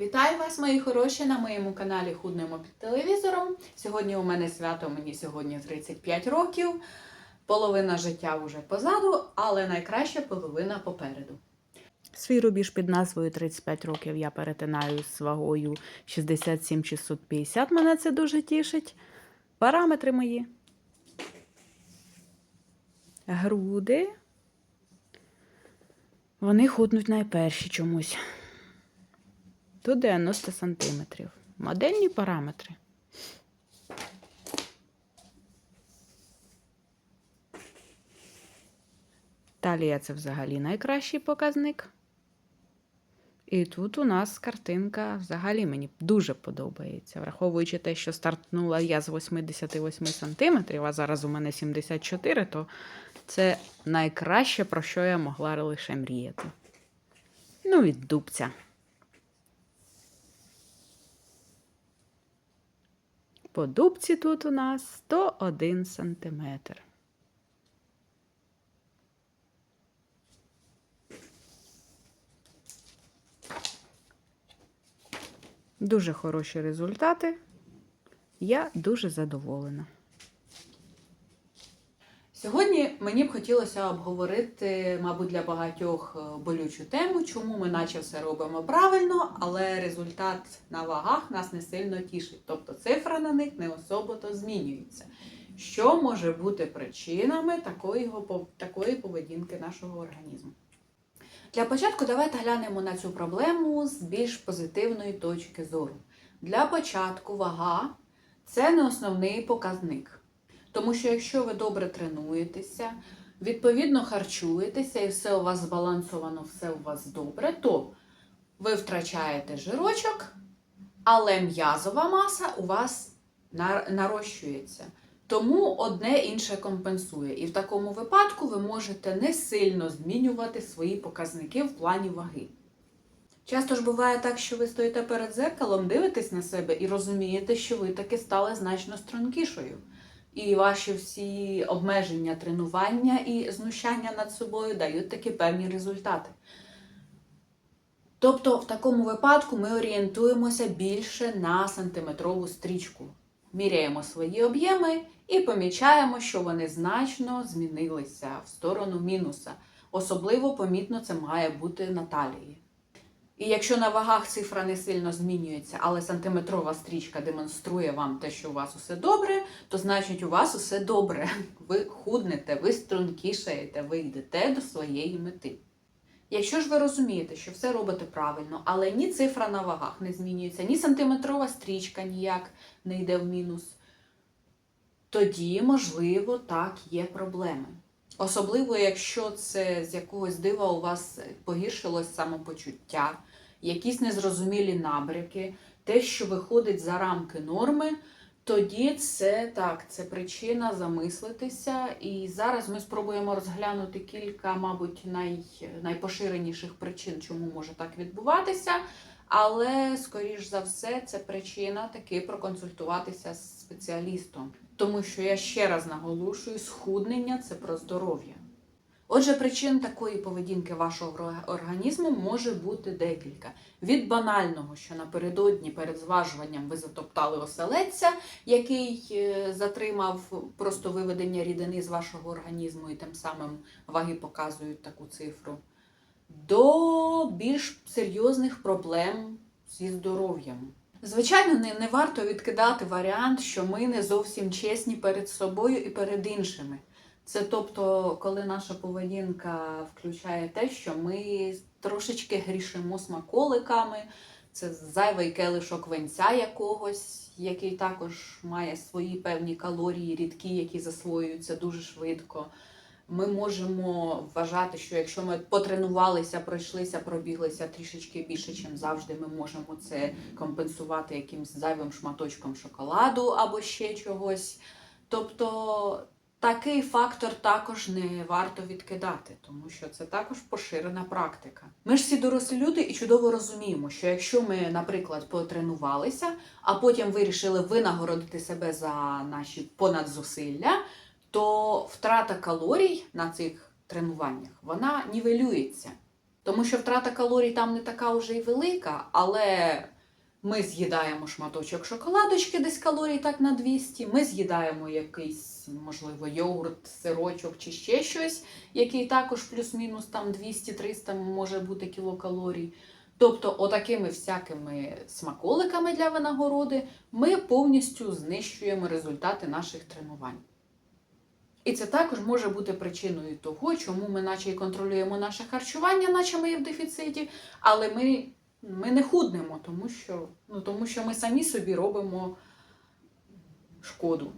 Вітаю вас, мої хороші, на моєму каналі Худнемо під телевізором. Сьогодні у мене свято, мені сьогодні 35 років. Половина життя вже позаду, але найкраща половина попереду. Свій рубіж під назвою 35 років я перетинаю з вагою 67 650. Мене це дуже тішить. Параметри мої. Груди. Вони худнуть найперші чомусь. Тут 90 сантиметрів. Модельні параметри. Талія це взагалі найкращий показник. І тут у нас картинка взагалі мені дуже подобається. Враховуючи те, що стартнула я з 88 сантиметрів, а зараз у мене 74, то це найкраще, про що я могла лише мріяти. Ну, від дубця. По дубці тут у нас 101 сантиметр. Дуже хороші результати. Я дуже задоволена. Сьогодні мені б хотілося обговорити, мабуть, для багатьох е, болючу тему, чому ми наче все робимо правильно, але результат на вагах нас не сильно тішить. Тобто цифра на них не особо змінюється. Що може бути причинами такої, такої поведінки нашого організму? Для початку давайте глянемо на цю проблему з більш позитивної точки зору. Для початку вага це не основний показник. Тому що якщо ви добре тренуєтеся, відповідно харчуєтеся і все у вас збалансовано, все у вас добре, то ви втрачаєте жирочок, але м'язова маса у вас нарощується. Тому одне інше компенсує. І в такому випадку ви можете не сильно змінювати свої показники в плані ваги. Часто ж буває так, що ви стоїте перед зеркалом, дивитесь на себе і розумієте, що ви таки стали значно стрункішою. І ваші всі обмеження тренування і знущання над собою дають такі певні результати. Тобто, в такому випадку ми орієнтуємося більше на сантиметрову стрічку. Міряємо свої об'єми і помічаємо, що вони значно змінилися в сторону мінуса. Особливо помітно це має бути на талії. І якщо на вагах цифра не сильно змінюється, але сантиметрова стрічка демонструє вам те, що у вас усе добре, то значить у вас усе добре. Ви худнете, ви стрункішаєте, ви йдете до своєї мети. Якщо ж ви розумієте, що все робите правильно, але ні цифра на вагах не змінюється, ні сантиметрова стрічка ніяк не йде в мінус, тоді, можливо, так є проблеми. Особливо, якщо це з якогось дива у вас погіршилось самопочуття, якісь незрозумілі набряки, те, що виходить за рамки норми, тоді це так, це причина замислитися. І зараз ми спробуємо розглянути кілька, мабуть, най, найпоширеніших причин, чому може так відбуватися. Але, скоріш за все, це причина таки проконсультуватися з спеціалістом. Тому що я ще раз наголошую, схуднення це про здоров'я. Отже, причин такої поведінки вашого організму може бути декілька. Від банального, що напередодні перед зважуванням ви затоптали оселедця, який е, затримав просто виведення рідини з вашого організму, і тим самим ваги показують таку цифру, до більш серйозних проблем зі здоров'ям. Звичайно, не, не варто відкидати варіант, що ми не зовсім чесні перед собою і перед іншими. Це тобто, коли наша поведінка включає те, що ми трошечки грішимо смаколиками, це зайвий келишок венця якогось, який також має свої певні калорії, рідкі, які засвоюються дуже швидко. Ми можемо вважати, що якщо ми потренувалися, пройшлися, пробіглися трішечки більше, ніж завжди, ми можемо це компенсувати якимсь зайвим шматочком шоколаду або ще чогось. Тобто такий фактор також не варто відкидати, тому що це також поширена практика. Ми ж всі дорослі люди і чудово розуміємо, що якщо ми, наприклад, потренувалися, а потім вирішили винагородити себе за наші понадзусилля, то втрата калорій на цих тренуваннях вона нівелюється. Тому що втрата калорій там не така вже й велика, але ми з'їдаємо шматочок шоколадочки, десь калорій так на 200, ми з'їдаємо якийсь, можливо, йогурт, сирочок чи ще щось, який також плюс-мінус там 200-300 може бути кілокалорій. Тобто, отакими всякими смаколиками для винагороди ми повністю знищуємо результати наших тренувань. І це також може бути причиною того, чому ми наче і контролюємо наше харчування, наче ми є в дефіциті, але ми, ми не худнемо, тому що, ну, тому що ми самі собі робимо шкоду.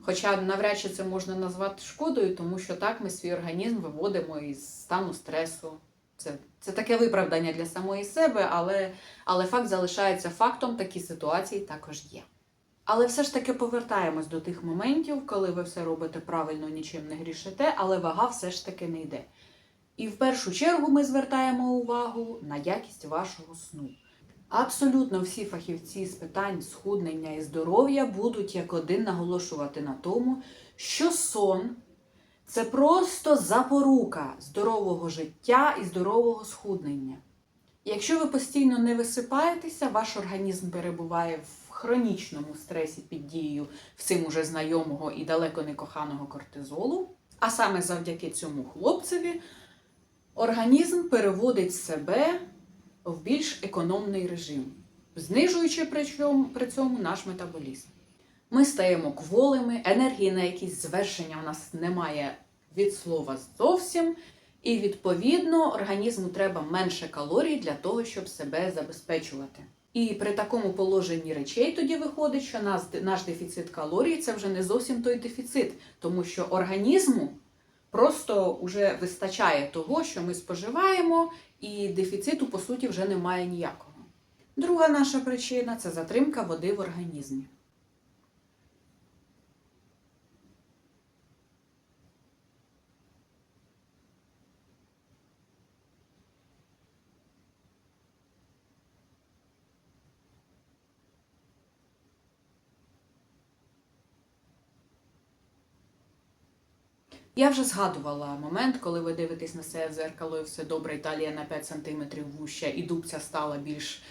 Хоча навряд чи це можна назвати шкодою, тому що так ми свій організм виводимо із стану стресу. Це, це таке виправдання для самої себе, але, але факт залишається фактом, такі ситуації також є. Але все ж таки повертаємось до тих моментів, коли ви все робите правильно, нічим не грішите, але вага все ж таки не йде. І в першу чергу ми звертаємо увагу на якість вашого сну. Абсолютно всі фахівці з питань схуднення і здоров'я будуть як один наголошувати на тому, що сон це просто запорука здорового життя і здорового схуднення. Якщо ви постійно не висипаєтеся, ваш організм перебуває в хронічному стресі під дією всім уже знайомого і далеко не коханого кортизолу. А саме завдяки цьому хлопцеві організм переводить себе в більш економний режим, знижуючи при цьому, наш метаболізм. Ми стаємо кволими, енергії на якісь звершення у нас немає від слова зовсім. І відповідно організму треба менше калорій для того, щоб себе забезпечувати. І при такому положенні речей тоді виходить, що нас, наш дефіцит калорій це вже не зовсім той дефіцит, тому що організму просто вже вистачає того, що ми споживаємо, і дефіциту по суті вже немає ніякого. Друга наша причина це затримка води в організмі. Я вже згадувала момент, коли ви дивитесь на в зеркало і все добре, і талія на 5 см вуща, і дубця стала більш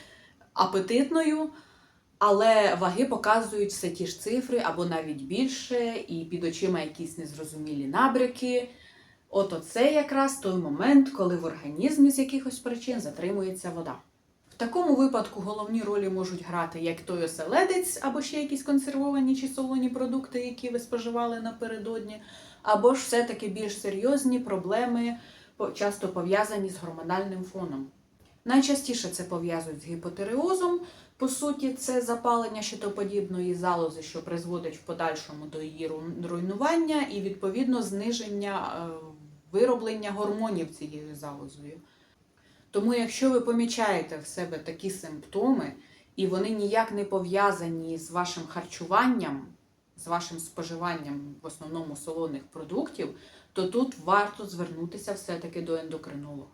апетитною. Але ваги показують все ті ж цифри або навіть більше, і під очима якісь незрозумілі набряки. От оце якраз той момент, коли в організмі з якихось причин затримується вода. В такому випадку головні ролі можуть грати як той оселедець, або ще якісь консервовані чи солоні продукти, які ви споживали напередодні, або ж все-таки більш серйозні проблеми, часто пов'язані з гормональним фоном. Найчастіше це пов'язують з гіпотереозом. По суті, це запалення щитоподібної залози, що призводить в подальшому до її руйнування і відповідно зниження е, вироблення гормонів цією залозою. Тому, якщо ви помічаєте в себе такі симптоми, і вони ніяк не пов'язані з вашим харчуванням, з вашим споживанням в основному солоних продуктів, то тут варто звернутися все-таки до ендокринолога.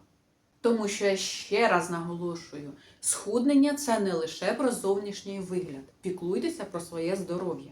Тому що я ще раз наголошую, схуднення це не лише про зовнішній вигляд. Піклуйтеся про своє здоров'я.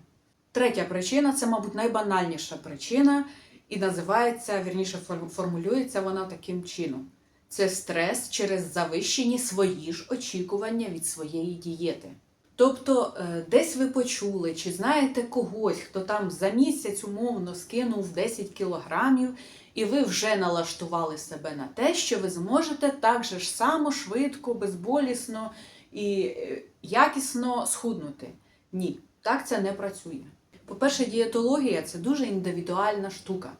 Третя причина це, мабуть, найбанальніша причина, і називається, вірніше, форм- формулюється вона таким чином: це стрес через завищені свої ж очікування від своєї дієти. Тобто, е, десь ви почули, чи знаєте когось, хто там за місяць умовно скинув 10 кілограмів, і ви вже налаштували себе на те, що ви зможете так же ж само швидко, безболісно і е, якісно схуднути. Ні, так це не працює. По-перше, дієтологія це дуже індивідуальна штука.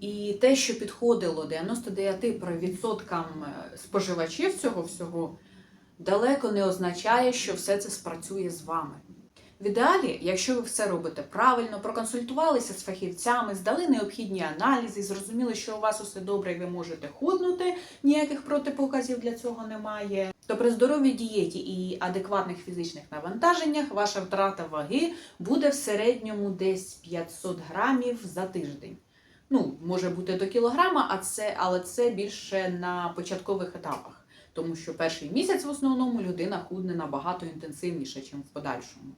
І те, що підходило 99% споживачів цього всього, далеко не означає, що все це спрацює з вами. В ідеалі, якщо ви все робите правильно, проконсультувалися з фахівцями, здали необхідні аналізи, зрозуміли, що у вас усе добре і ви можете худнути, ніяких протипоказів для цього немає. То при здоровій дієті і адекватних фізичних навантаженнях ваша втрата ваги буде в середньому десь 500 грамів за тиждень. Ну, може бути до кілограма, а це, але це більше на початкових етапах, тому що перший місяць в основному людина худне набагато інтенсивніше, ніж в подальшому.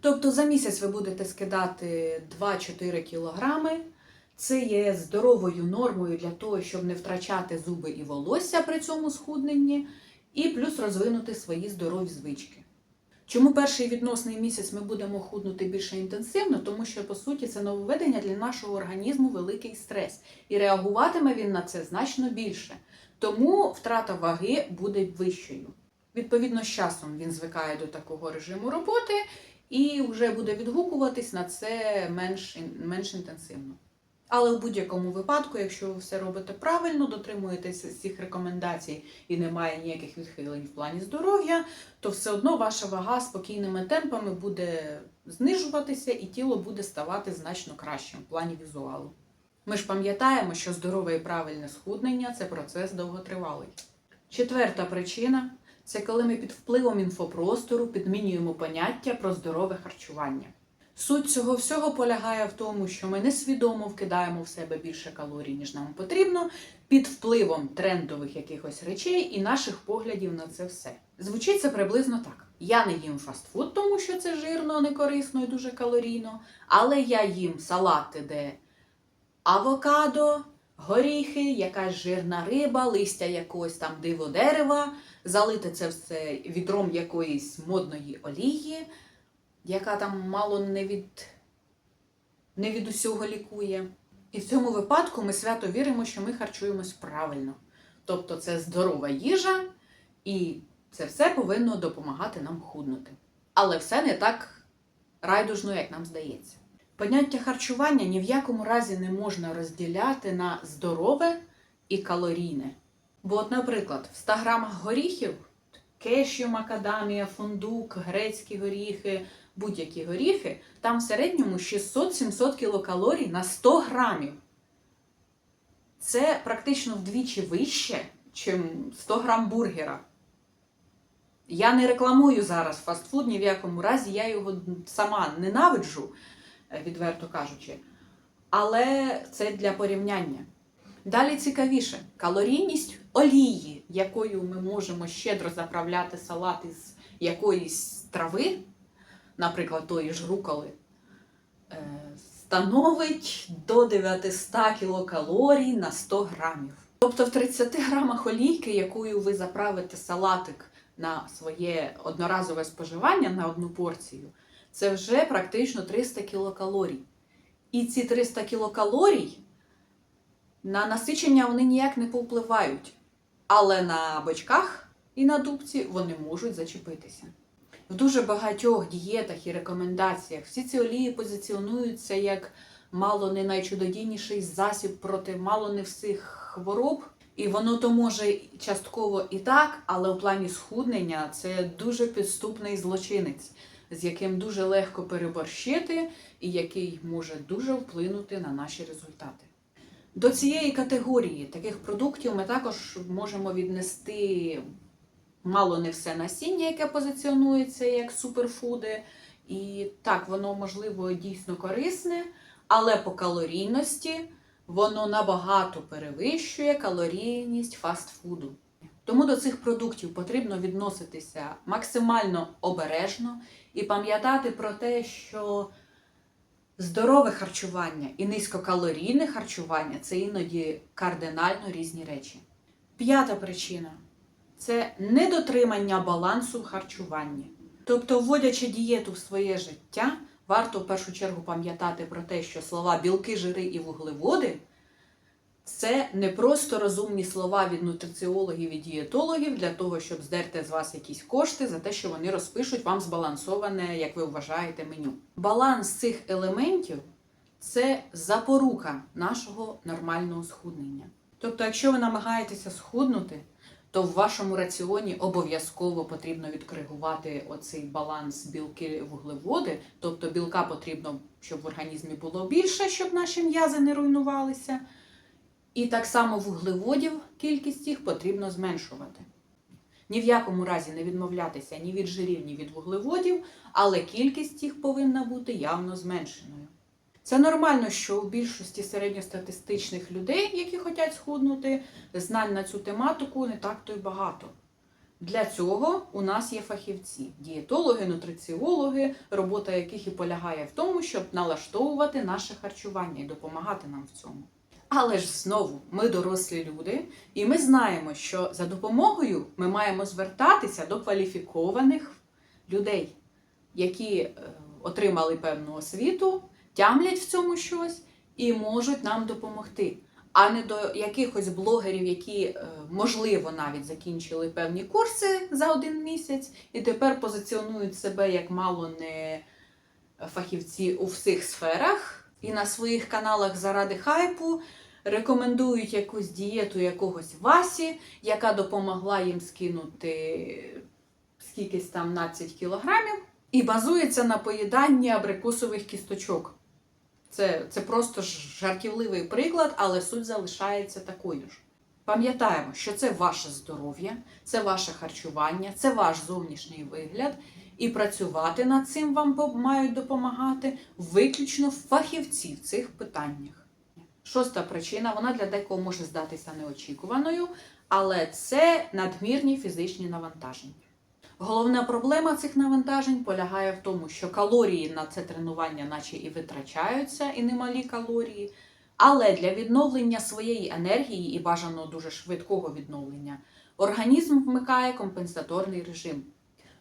Тобто за місяць ви будете скидати 2-4 кілограми. Це є здоровою нормою для того, щоб не втрачати зуби і волосся при цьому схудненні, і плюс розвинути свої здорові звички. Чому перший відносний місяць ми будемо худнути більше інтенсивно? Тому що, по суті, це нововведення для нашого організму великий стрес. І реагуватиме він на це значно більше. Тому втрата ваги буде вищою. Відповідно, з часом він звикає до такого режиму роботи і вже буде відгукуватись на це менш, менш інтенсивно. Але у будь-якому випадку, якщо ви все робите правильно, дотримуєтеся цих рекомендацій і немає ніяких відхилень в плані здоров'я, то все одно ваша вага спокійними темпами буде знижуватися і тіло буде ставати значно кращим в плані візуалу. Ми ж пам'ятаємо, що здорове і правильне схуднення це процес довготривалий. Четверта причина це коли ми під впливом інфопростору підмінюємо поняття про здорове харчування. Суть цього всього полягає в тому, що ми несвідомо вкидаємо в себе більше калорій, ніж нам потрібно, під впливом трендових якихось речей і наших поглядів на це все. Звучить це приблизно так: я не їм фастфуд, тому що це жирно, некорисно і дуже калорійно, але я їм салати, де авокадо, горіхи, якась жирна риба, листя якогось там диво дерева, залити це все відром якоїсь модної олії яка там мало не від, не від усього лікує. І в цьому випадку ми свято віримо, що ми харчуємось правильно. Тобто це здорова їжа, і це все повинно допомагати нам худнути. Але все не так райдужно, як нам здається. Поняття харчування ні в якому разі не можна розділяти на здорове і калорійне. Бо, от, наприклад, в 100 грамах горіхів кешю, макадамія, фундук, грецькі горіхи, будь-які горіхи, там в середньому 600-700 кілокалорій на 100 грамів. Це практично вдвічі вище, ніж 100 грам бургера. Я не рекламую зараз фастфуд ні в якому разі, я його сама ненавиджу, відверто кажучи. Але це для порівняння. Далі цікавіше, калорійність олії, якою ми можемо щедро заправляти салат із якоїсь трави, наприклад, тої ж руколи, е, становить до 900 кілокалорій на 100 грамів. Тобто в 30 грамах олійки, якою ви заправите салатик на своє одноразове споживання на одну порцію, це вже практично 300 кілокалорій. І ці 300 кілокалорій на насичення вони ніяк не повпливають. Але на бочках і на дубці вони можуть зачепитися. В дуже багатьох дієтах і рекомендаціях всі ці олії позиціонуються як мало не найчудодійніший засіб проти мало не всіх хвороб. І воно то може частково і так, але у плані схуднення це дуже підступний злочинець, з яким дуже легко переборщити, і який може дуже вплинути на наші результати. До цієї категорії таких продуктів ми також можемо віднести мало не все насіння, яке позиціонується як суперфуди. І так, воно можливо дійсно корисне, але по калорійності воно набагато перевищує калорійність фастфуду. Тому до цих продуктів потрібно відноситися максимально обережно і пам'ятати про те, що здорове харчування і низькокалорійне харчування це іноді кардинально різні речі. П'ята причина це недотримання балансу в харчуванні. Тобто, вводячи дієту в своє життя, варто в першу чергу пам'ятати про те, що слова білки, жири і вуглеводи це не просто розумні слова від нутриціологів і дієтологів для того, щоб здерти з вас якісь кошти за те, що вони розпишуть вам збалансоване, як ви вважаєте, меню. Баланс цих елементів це запорука нашого нормального схуднення. Тобто, якщо ви намагаєтеся схуднути, то в вашому раціоні обов'язково потрібно відкоригувати оцей баланс білки вуглеводи. Тобто білка потрібно, щоб в організмі було більше, щоб наші м'язи не руйнувалися. І так само вуглеводів, кількість їх потрібно зменшувати. Ні в якому разі не відмовлятися ні від жирів, ні від вуглеводів, але кількість їх повинна бути явно зменшеною. Це нормально, що у більшості середньостатистичних людей, які хочуть схуднути, знань на цю тематику не так то й багато. Для цього у нас є фахівці, дієтологи, нутриціологи, робота яких і полягає в тому, щоб налаштовувати наше харчування і допомагати нам в цьому. Але ж знову ми дорослі люди, і ми знаємо, що за допомогою ми маємо звертатися до кваліфікованих людей, які е, отримали певну освіту, тямлять в цьому щось і можуть нам допомогти. А не до якихось блогерів, які, е, можливо, навіть закінчили певні курси за один місяць, і тепер позиціонують себе як мало не фахівці у всіх сферах, і на своїх каналах заради хайпу рекомендують якусь дієту якогось Васі, яка допомогла їм скинути скількись там 12 кілограмів, і базується на поїданні абрикосових кісточок. Це, це просто жартівливий приклад, але суть залишається такою ж. Пам'ятаємо, що це ваше здоров'я, це ваше харчування, це ваш зовнішній вигляд, і працювати над цим вам мають допомагати виключно фахівці в цих питаннях. Шоста причина, вона для декого може здатися неочікуваною, але це надмірні фізичні навантаження. Головна проблема цих навантажень полягає в тому, що калорії на це тренування, наче і витрачаються, і немалі калорії. Але для відновлення своєї енергії і бажано дуже швидкого відновлення, організм вмикає компенсаторний режим.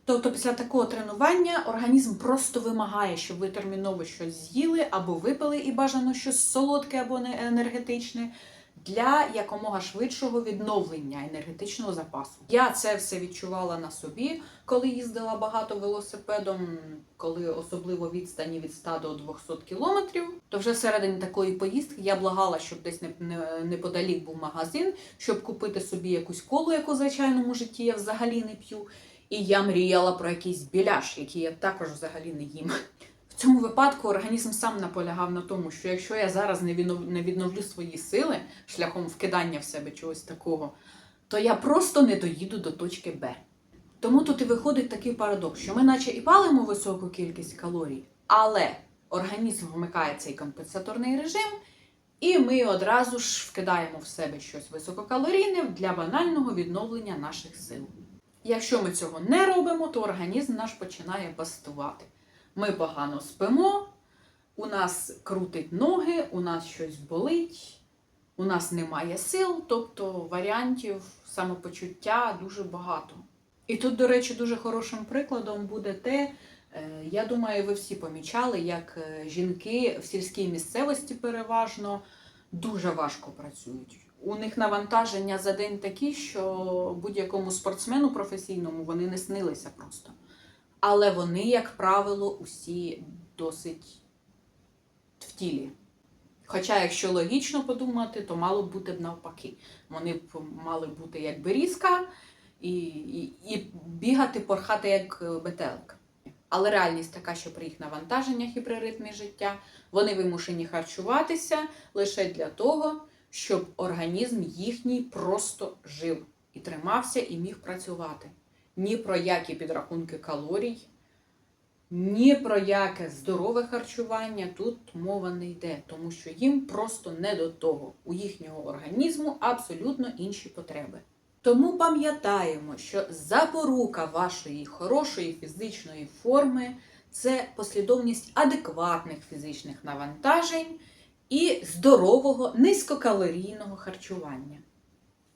Тобто після такого тренування організм просто вимагає, щоб ви терміново щось з'їли або випили, і бажано щось солодке або не енергетичне для якомога швидшого відновлення енергетичного запасу. Я це все відчувала на собі, коли їздила багато велосипедом, коли особливо відстані від 100 до 200 кілометрів. То вже всередині такої поїздки я благала, щоб десь не- неподалік був магазин, щоб купити собі якусь колу, яку в звичайному житті я взагалі не п'ю. І я мріяла про якийсь біляш, який я також взагалі не їм. В цьому випадку організм сам наполягав на тому, що якщо я зараз не відновлю свої сили шляхом вкидання в себе чогось такого, то я просто не доїду до точки Б. Тому тут і виходить такий парадокс, що ми наче і палимо високу кількість калорій, але організм вмикає цей компенсаторний режим, і ми одразу ж вкидаємо в себе щось висококалорійне для банального відновлення наших сил. Якщо ми цього не робимо, то організм наш починає бастувати. Ми погано спимо, у нас крутить ноги, у нас щось болить, у нас немає сил, тобто варіантів самопочуття дуже багато. І тут, до речі, дуже хорошим прикладом буде те, е, я думаю, ви всі помічали, як е, жінки в сільській місцевості переважно дуже важко працюють. У них навантаження за день такі, що будь-якому спортсмену професійному вони не снилися просто. Але вони, як правило, усі досить в тілі. Хоча, якщо логічно подумати, то мало б бути б навпаки. Вони б мали бути як берізка і, і, і бігати, порхати як е, метелик. Але реальність така, що при їх навантаженнях і при ритмі життя вони вимушені харчуватися лише для того, щоб організм їхній просто жив і тримався і міг працювати. Ні про які підрахунки калорій, ні про яке здорове харчування тут мова не йде, тому що їм просто не до того. У їхнього організму абсолютно інші потреби. Тому пам'ятаємо, що запорука вашої хорошої фізичної форми це послідовність адекватних фізичних навантажень і здорового низькокалорійного харчування.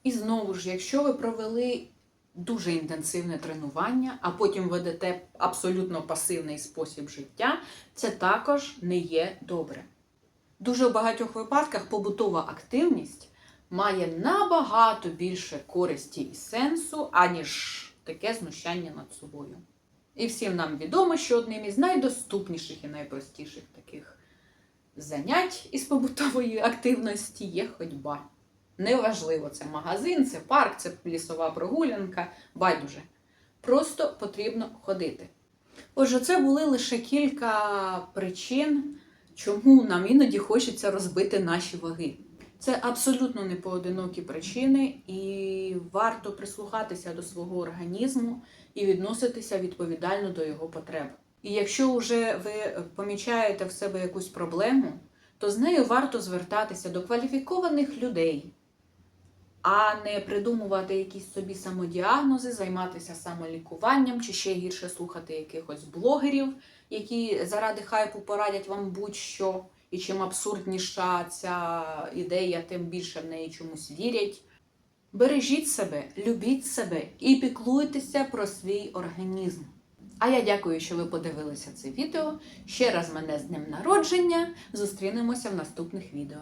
І знову ж, якщо ви провели дуже інтенсивне тренування, а потім ведете абсолютно пасивний спосіб життя, це також не є добре. Дуже в багатьох випадках побутова активність має набагато більше користі і сенсу, аніж таке знущання над собою. І всім нам відомо, що одним із найдоступніших і найпростіших таких занять із побутової активності є ходьба. Неважливо, це магазин, це парк, це лісова прогулянка, байдуже. Просто потрібно ходити. Отже, це були лише кілька причин, чому нам іноді хочеться розбити наші ваги. Це абсолютно не поодинокі причини, і варто прислухатися до свого організму і відноситися відповідально до його потреб. І якщо вже ви помічаєте в себе якусь проблему, то з нею варто звертатися до кваліфікованих людей, а не придумувати якісь собі самодіагнози, займатися самолікуванням чи ще гірше слухати якихось блогерів, які заради хайпу порадять вам будь-що. І чим абсурдніша ця ідея, тим більше в неї чомусь вірять. Бережіть себе, любіть себе і піклуйтеся про свій організм. А я дякую, що ви подивилися це відео. Ще раз мене з днем народження. Зустрінемося в наступних відео.